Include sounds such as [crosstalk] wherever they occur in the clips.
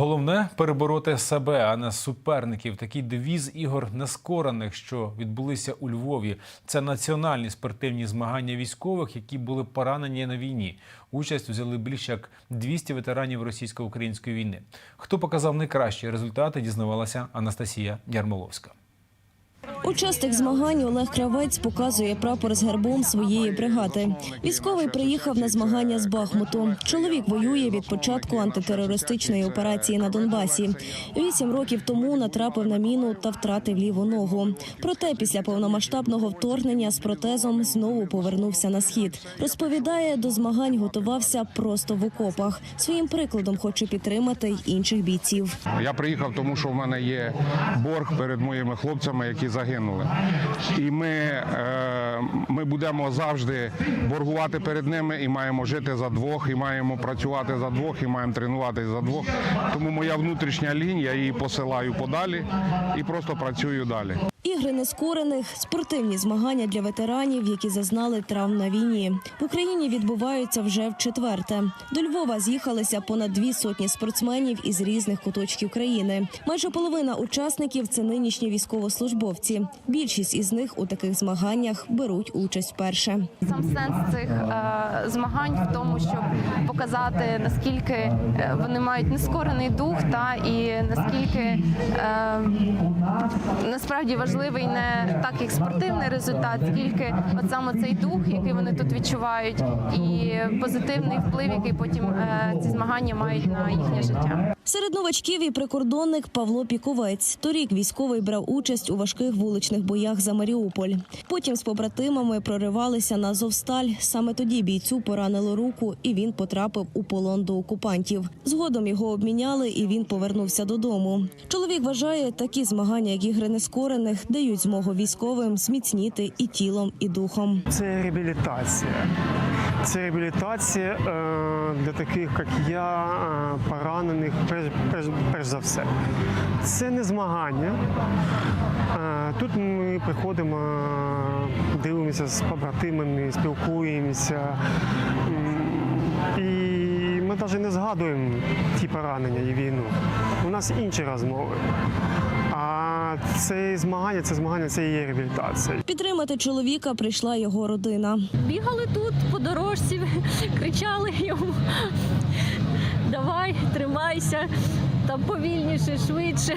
Головне перебороти себе, а не суперників. Такий девіз ігор нескорених, що відбулися у Львові. Це національні спортивні змагання військових, які були поранені на війні. Участь взяли більше як 200 ветеранів російсько-української війни. Хто показав найкращі результати, дізнавалася Анастасія Ярмоловська. Учасник змагань Олег Кравець показує прапор з гербом своєї бригади. Військовий приїхав на змагання з Бахмуту. Чоловік воює від початку антитерористичної операції на Донбасі. Вісім років тому натрапив на міну та втратив ліву ногу. Проте після повномасштабного вторгнення з протезом знову повернувся на схід. Розповідає, до змагань готувався просто в окопах. Своїм прикладом хоче підтримати й інших бійців. Я приїхав, тому що в мене є борг перед моїми хлопцями, які загинули. І ми, е, ми будемо завжди боргувати перед ними і маємо жити за двох, і маємо працювати за двох, і маємо тренуватися за двох. Тому моя внутрішня лінія, її посилаю подалі і просто працюю далі. Ігри нескорених спортивні змагання для ветеранів, які зазнали травм на війні. В Україні відбуваються вже в четверте. До Львова з'їхалися понад дві сотні спортсменів із різних куточків країни. Майже половина учасників це нинішні військовослужбовці. Більшість із них у таких змаганнях беруть участь вперше. Сам сенс цих е, змагань в тому, щоб показати наскільки е, вони мають нескорений дух, та і наскільки е, насправді важливий не так як спортивний результат, скільки от саме цей дух, який вони тут відчувають, і позитивний вплив, який потім е, ці змагання мають на їхнє життя. Серед новачків і прикордонник Павло Піковець. Торік військовий брав участь у важких вуличних боях за Маріуполь. Потім з побратимами проривалися на Азовсталь. Саме тоді бійцю поранило руку, і він потрапив у полон до окупантів. Згодом його обміняли, і він повернувся додому. Чоловік вважає, такі змагання, як ігри нескорених, дають змогу військовим зміцніти і тілом, і духом. Це реабілітація. Це реабілітація е, для таких, як я, е, поранених, перш, перш, перш за все. Це не змагання. Е, тут ми приходимо, дивимося з побратимами, спілкуємося. І ми навіть не згадуємо ті поранення і війну. У нас інші розмови. Це змагання, це змагання, це і є реабілітація. Підтримати чоловіка прийшла його родина. бігали тут по дорожці, [laughs] кричали йому: Давай, тримайся, там повільніше, швидше,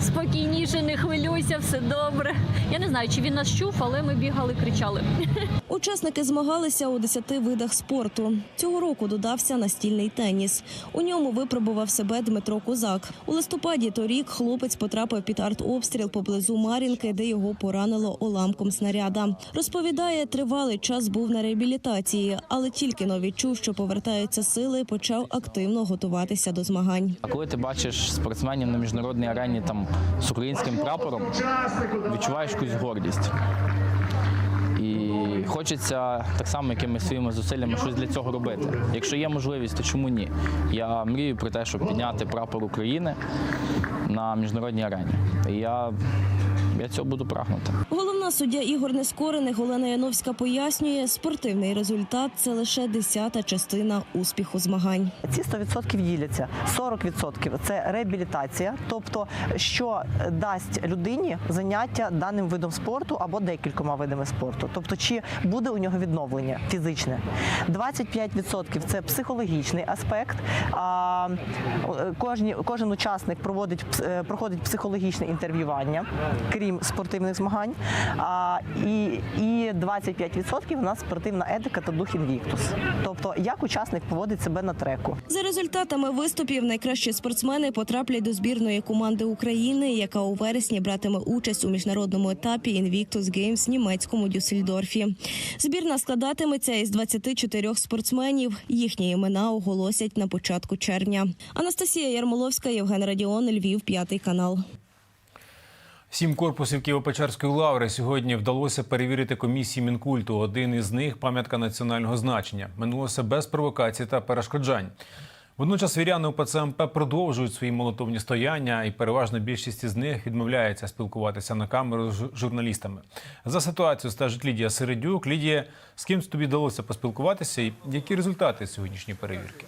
спокійніше, не хвилюйся, все добре. Я не знаю, чи він нас чув, але ми бігали, кричали. [laughs] Учасники змагалися у 10 видах спорту. Цього року додався настільний теніс. У ньому випробував себе Дмитро Козак. У листопаді торік хлопець потрапив під артобстріл поблизу Мар'їнки, де його поранило уламком снаряда. Розповідає, тривалий час був на реабілітації, але тільки но відчув, що повертаються сили, почав активно готуватися до змагань. А коли ти бачиш спортсменів на міжнародній арені там з українським прапором, відчуваєш якусь гордість. Хочеться так само якимись своїми зусиллями щось для цього робити. Якщо є можливість, то чому ні? Я мрію про те, щоб підняти прапор України на міжнародній арені. І я, я цього буду прагнути. Головна суддя ігор нескорених Олена Яновська пояснює, спортивний результат це лише десята частина успіху змагань. Ці 100% діляться. 40% – це реабілітація, тобто що дасть людині заняття даним видом спорту або декількома видами спорту. Тобто, чи буде у нього відновлення фізичне. 25% – це психологічний аспект. Кожні, кожен учасник проводить, е, проходить психологічне інтерв'ювання, крім спортивних змагань. І, і 25% у нас спортивна етика та дух інвіктус. Тобто, як учасник поводить себе на треку. За результатами виступів найкращі спортсмени потраплять до збірної команди України, яка у вересні братиме участь у міжнародному етапі Games в німецькому Дюссельдорфі. Збірна складатиметься із 24 спортсменів. Їхні імена оголосять на початку червня. Анастасія Ярмоловська, Євген Радіон, Львів, п'ятий канал. Сім корпусів Києво-Печерської лаври сьогодні вдалося перевірити комісії Мінкульту. Один із них пам'ятка національного значення. Минулося без провокацій та перешкоджань. Водночас віряни УПЦ МП продовжують свої молотовні стояння, і переважна більшість із них відмовляється спілкуватися на камеру з журналістами. За ситуацією стежить Лідія Середюк. Лідія, з ким тобі вдалося поспілкуватися, і які результати сьогоднішньої перевірки?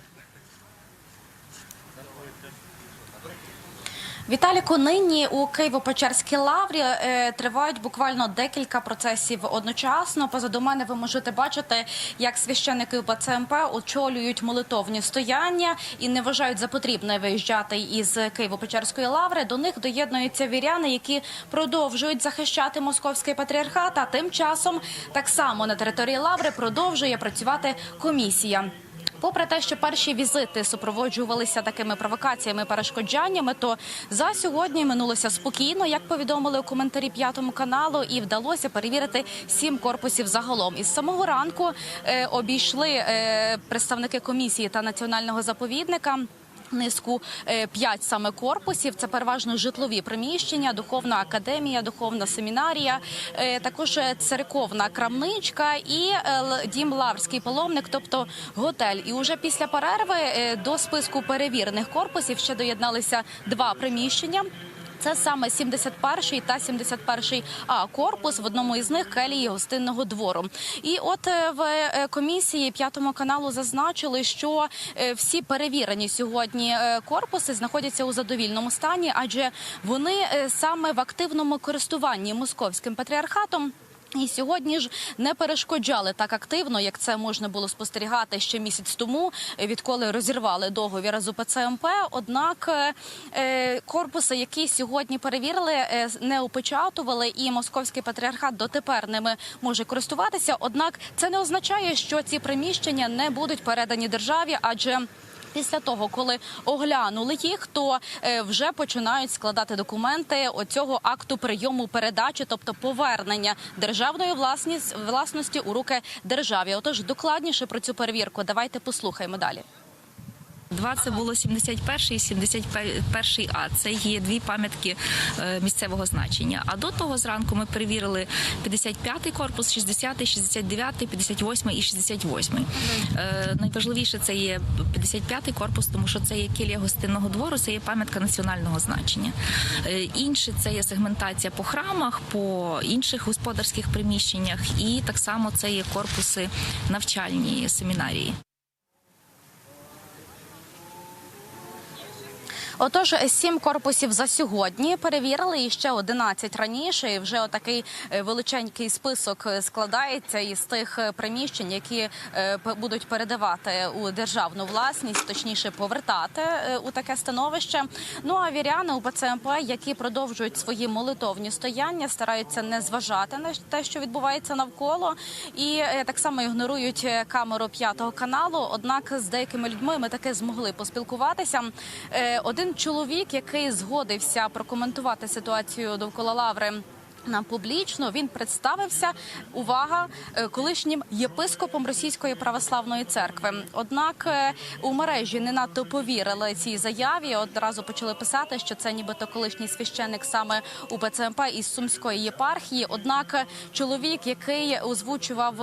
Віталіку, нині у Києво-Печерській лаврі е, тривають буквально декілька процесів одночасно. Позаду мене ви можете бачити, як священники УПЦ МП очолюють молитовні стояння і не вважають за потрібне виїжджати із Києво-Печерської лаври. До них доєднуються віряни, які продовжують захищати московський патріархат. А тим часом так само на території лаври продовжує працювати комісія. Попри те, що перші візити супроводжувалися такими провокаціями, перешкоджаннями, то за сьогодні минулося спокійно, як повідомили у коментарі п'ятому каналу, і вдалося перевірити сім корпусів загалом. Із самого ранку е, обійшли е, представники комісії та національного заповідника. Низку е, п'ять саме корпусів. Це переважно житлові приміщення, духовна академія, духовна семінарія, е, також е, церковна крамничка і дім Лаврський паломник, тобто готель. І уже після перерви до списку перевірених корпусів ще доєдналися два приміщення. Це саме 71-й та 71-й А корпус в одному із них келії гостинного двору. І от е, в е, комісії п'ятому каналу зазначили, що е, всі перевірені сьогодні корпуси знаходяться у задовільному стані, адже вони саме в активному користуванні московським патріархатом. І сьогодні ж не перешкоджали так активно, як це можна було спостерігати ще місяць тому, е, відколи розірвали договір з УПЦ МП. Однак е, е, корпуси, які сьогодні перевірили, не опечатували, і московський патріархат дотепер ними може користуватися. Однак це не означає, що ці приміщення не будуть передані державі, адже Після того, коли оглянули їх, то е, вже починають складати документи оцього акту прийому передачі, тобто повернення державної власності у руки державі. Отож, докладніше про цю перевірку. Давайте послухаємо далі. Два це було 71 і 71 А. Це є дві пам'ятки е, місцевого значення. А до того зранку ми перевірили 55-й корпус, 60-й, 69-й, 58-й і 68-й. Е, Найважливіше це є 55-й корпус, тому що це є кілія гостинного двору, це є пам'ятка національного значення. Е, Інше це є сегментація по храмах, по інших господарських приміщеннях, і так само це є корпуси навчальні семінарії. Отож, сім корпусів за сьогодні перевірили і ще 11 раніше. І вже отакий е, величенький список е, складається із тих е, приміщень, які будуть передавати у державну власність, точніше повертати у таке становище. Ну а віряни у ПЦМП, які продовжують свої молитовні стояння, стараються не зважати на те, що відбувається навколо, і так само ігнорують камеру п'ятого каналу. Однак з деякими людьми ми таки змогли поспілкуватися. Е, Один чоловік, який згодився прокоментувати ситуацію довкола лаври. Нам публічно він представився увага е, колишнім єпископом Російської православної церкви. Однак е, у мережі не надто повірили цій заяві. Одразу почали писати, що це нібито колишній священник саме у ПЦМП із Сумської єпархії. Однак е, чоловік, який озвучував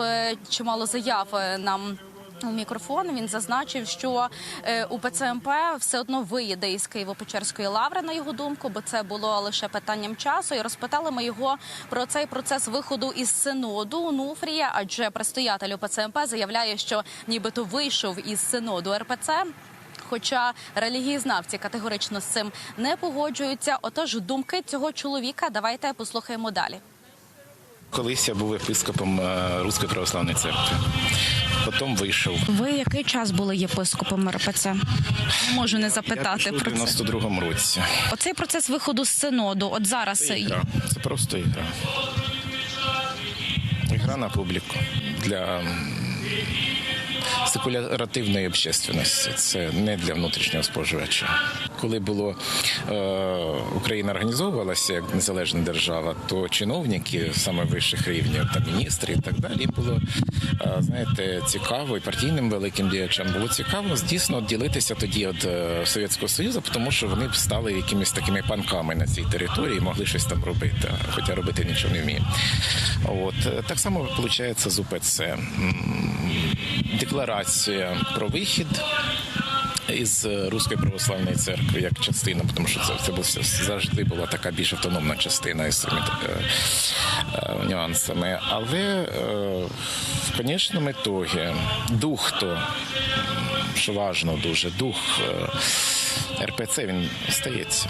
чимало заяв нам. У мікрофон він зазначив, що е, у ПЦМП все одно виїде із Києво-Печерської лаври, на його думку, бо це було лише питанням часу. І розпитали ми його про цей процес виходу із синоду Нуфрія, адже предстоятель УПЦМП заявляє, що нібито вийшов із синоду РПЦ. Хоча релігієзнавці категорично з цим не погоджуються. Отож, думки цього чоловіка давайте послухаємо далі. Колись я був епископом е, Руської православної церкви. Потім вийшов. Ви який час були єпископом РПЦ? Можу не запитати у про це. 92-му році. Оцей процес виходу з синоду. От зараз Це ігра. Це просто ігра. Ігра на публіку для секуляративної общественності. Це не для внутрішнього споживача. Коли було е, Україна організовувалася як незалежна держава, то чиновники саме вищих рівнів, та міністри і так далі, було е, знаєте, цікаво і партійним великим діячам було цікаво дійсно ділитися тоді від е, Совєтського Союзу, тому що вони б стали якимись такими панками на цій території, могли щось там робити, хоча робити нічого не вміє. От е, так само виходить з УПЦ. Декларація про вихід із е, Руської православної церкви як частина, тому що це, це був, завжди була така більш автономна частина із цими е, е, нюансами. Але е, в конечному ітогі дух то, що важно дуже, дух е, РПЦ він остається.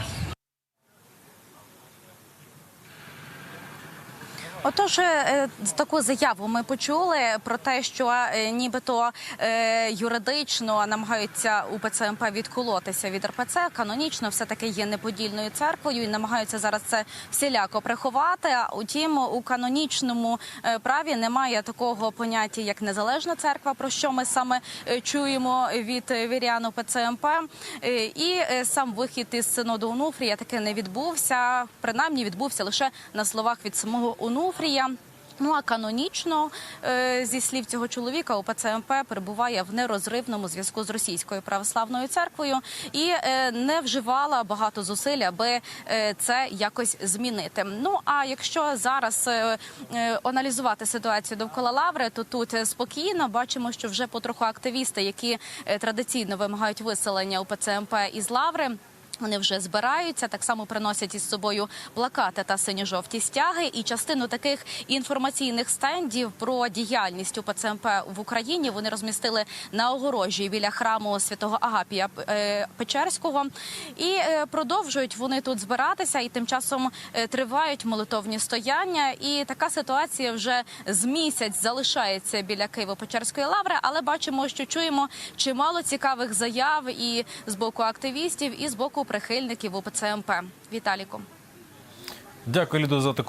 Отож, е, таку заяву ми почули про те, що е, нібито е, юридично намагаються у ПЦМП відколотися від РПЦ. Канонічно все таки є неподільною церквою і намагаються зараз це всіляко приховати. Утім, у канонічному е, праві немає такого поняття, як незалежна церква, про що ми саме е, чуємо від е, вірян у ПЦМП. Е, І е, сам вихід із синоду Онуфрія таки не відбувся. Принаймні відбувся лише на словах від самого Онуфрія. Ну а канонічно е, зі слів цього чоловіка УПЦ МП перебуває в нерозривному зв'язку з російською православною церквою і е, не вживала багато зусиль, аби е, це якось змінити. Ну а якщо зараз аналізувати ситуацію довкола лаври, то тут спокійно бачимо, що вже потроху активісти, які традиційно вимагають виселення УПЦ МП із лаври. Вони вже збираються, так само приносять із собою плакати та синьо-жовті стяги. І частину таких інформаційних стендів про діяльність УПЦМП в Україні вони розмістили на огорожі біля храму святого Агапія е, Печерського. І е, продовжують вони тут збиратися, і тим часом е, тривають молитовні стояння. І така ситуація вже з місяць залишається біля Києво-Печерської лаври. Але бачимо, що чуємо чимало цікавих заяв і з боку активістів, і з боку прихильників УПЦ МП. Віталіку. Дякую, Лідо, за таку